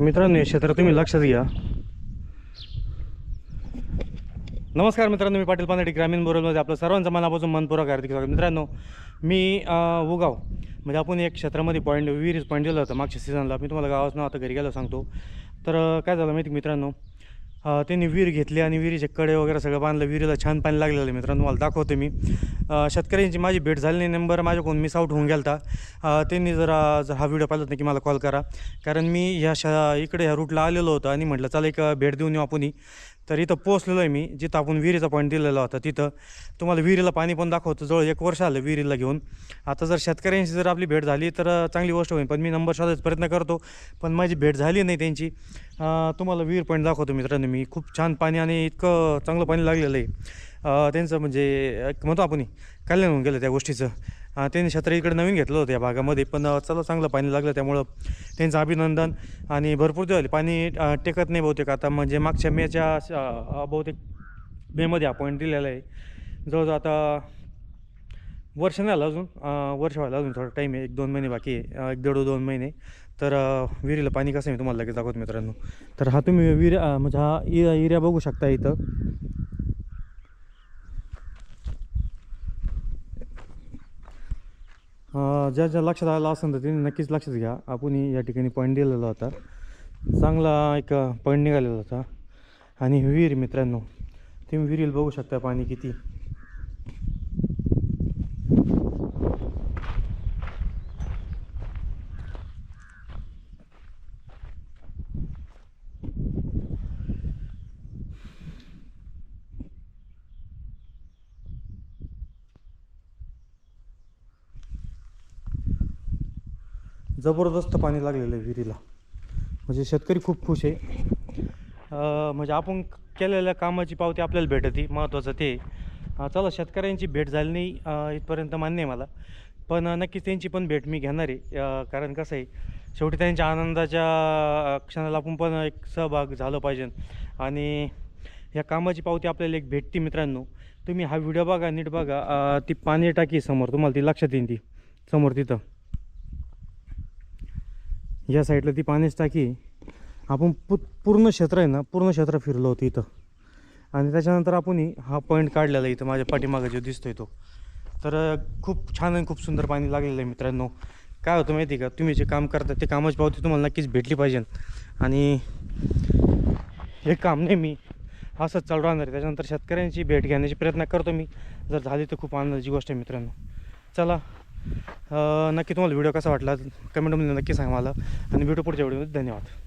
मित्रांनो हे क्षेत्र तुम्ही लक्षात घ्या. नमस्कार मित्रांनो मी पाटील पानडी ग्रामीण बोरलमध्ये आपलं सर्वांचं मनापासून मनपूर्वक हार्दिक स्वागत. मित्रांनो मी उगाव म्हणजे आपण एक क्षेत्रामध्ये पॉईंट विहिरीज पॉईंट दिलं होतं मागच्या सीझनला मी तुम्हाला गावाचं नाव आता घरी गेलो सांगतो. तर काय झालं माहिती मित्रांनो? त्यांनी विहीर घेतली आणि विहिरीचे कडे वगैरे सगळं बांधलं. विहिरीला छान पाणी लागलेलं मित्रांनो मला दाखवतो मी. शेतकऱ्यांची माझी भेट झाली नाही नंबर माझ्याकडून मिस आउट होऊन गेला होता त्यांनी जरा जर हा व्हिडिओ पाहिलात नाही की मला कॉल करा. कारण मी ह्या शा इकडे ह्या रूटला आलेलो होतो आणि म्हटलं चला एक भेट देऊन येऊ आपण तर इथं पोचलेलो आहे मी. जिथं आपण विहिरीचा पॉईंट दिलेला होता तिथं. तुम्हाला विहिरीला पाणी पण दाखवतो. जवळ एक वर्ष आलं विहिरीला घेऊन. आता जर शेतकऱ्यांशी जर आपली भेट झाली तर चांगली गोष्ट होईल. पण मी नंबर शोधायचा प्रयत्न करतो. पण माझी भेट झाली नाही त्यांची. तुम्हाला विहीर पॉईंट दाखवतो मित्रांनो मी. खूप छान पाणी आणि इतकं चांगलं पाणी लागलेलं आहे. त्यांचं म्हणजे एक म्हणतो आपण कल्याण होऊन गेलं त्या गोष्टीचं. त्यांनी क्षेत्र इकडे नवीन घेतलं होतं या भागामध्ये पण चला चांगलं पाणी लागलं त्यामुळं त्यांचं अभिनंदन आणि भरपूर दिवस पाणी टेकत नाही बहुतेक आता म्हणजे मागच्या मेच्या बहुतेक मेमध्ये अपॉइंट दिलेला आहे. जवळजवळ आता वर्ष नाही आलं अजून वर्ष व्हायला अजून थोडा टाईम आहे एक दोन महिने बाकी आहे एक दीड दोन महिने. तर विहिरीला पाणी कसं आहे मी तुम्हाला लगेच दाखवतो मित्रांनो. तर हा तुम्ही विहिर म्हणजे हा इ- एरिया बघू शकता इथं. ज्या ज्या लक्षात आलं असेल तर त्यांनी नक्कीच लक्षात घ्या. आपण या ठिकाणी पॉईंट दिलेला होता. चांगला एक पॉईंट निघालेला होता. आणि विहीर मित्रांनो तुम्ही विहिरीला बघू शकता पाणी किती. जबरदस्त पाणी लागलेलं आहे विहिरीला. म्हणजे शेतकरी खूप खुश आहे. म्हणजे आपण केलेल्या कामाची पावती आपल्याला भेटते महत्त्वाचं ते. चला शेतकऱ्यांची भेट झाली नाही इथपर्यंत मान्य आहे मला. पण नक्कीच त्यांची पण भेट मी घेणार आहे. कारण कसं आहे शेवटी त्यांच्या आनंदाच्या क्षणाला आपण पण एक सहभाग झालं पाहिजे. आणि या कामाची पावती आपल्याला एक भेटते मित्रांनो. तुम्ही हा व्हिडिओ बघा नीट बघा. ती पाणी टाकी समोर तुम्हाला ती लक्षात येईन ती. समोर तिथं. या साईडला ती पाण्याची टाकी. आपण पु पूर्ण क्षेत्र आहे ना पूर्ण क्षेत्र फिरलो होतं इथं. आणि त्याच्यानंतर आपण हा पॉईंट काढलेला इथं माझ्या पाठीमागं जो दिसतोय तो. तर खूप छान आणि खूप सुंदर पाणी लागलेलं आहे मित्रांनो. काय होतं माहिती आहे का? तुम्ही जे काम करता ते कामाची पावती तुम्हाला नक्कीच भेटली पाहिजे. आणि हे काम नाही मी असंच चालू राहणार आहे. त्याच्यानंतर शेतकऱ्यांची भेट घेण्याची प्रयत्न करतो मी. जर झाली तर खूप आनंदाची गोष्ट आहे मित्रांनो. चला नक्की तुम्हाला व्हिडिओ कसा वाटला कमेंटमध्ये नक्की सांगा मला. आणि भेटू पुढच्या व्हिडिओमध्ये. धन्यवाद.